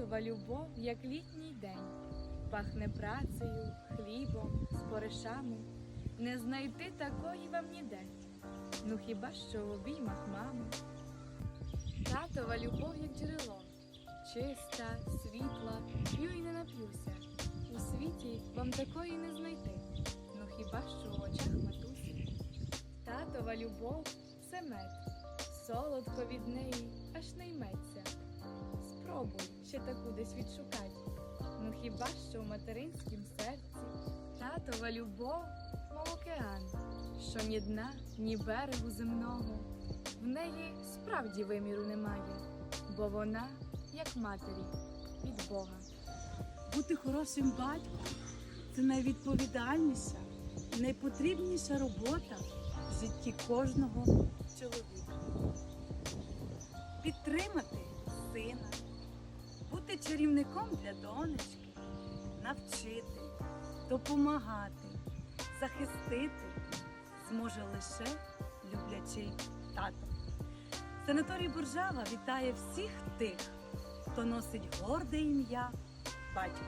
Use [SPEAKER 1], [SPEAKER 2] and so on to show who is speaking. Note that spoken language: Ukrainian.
[SPEAKER 1] Татова любов, як літній день, пахне працею, хлібом, споришами. Не знайти такої вам ніде. Ну хіба що в обіймах мами. Татова любов, як джерело, чиста, світла, п'ю і не нап'юся. У світі вам такої не знайти. Ну хіба що в очах матусі. Татова любов це мед, солодко від неї аж не йметься. Спробуй ще таку десь відшукать. Ну хіба що в материнськім серці татова любов, мов океан, що ні дна, ні берегу земного. В неї справді виміру немає, бо вона, як матері, від Бога.
[SPEAKER 2] Бути хорошим батьком це найвідповідальніша і найпотрібніша робота в житті кожного чоловіка. Підтримати чарівником для донечки, навчити, допомагати, захистити зможе лише люблячий тато. Санаторій Буржава вітає всіх тих, хто носить горде ім'я батько.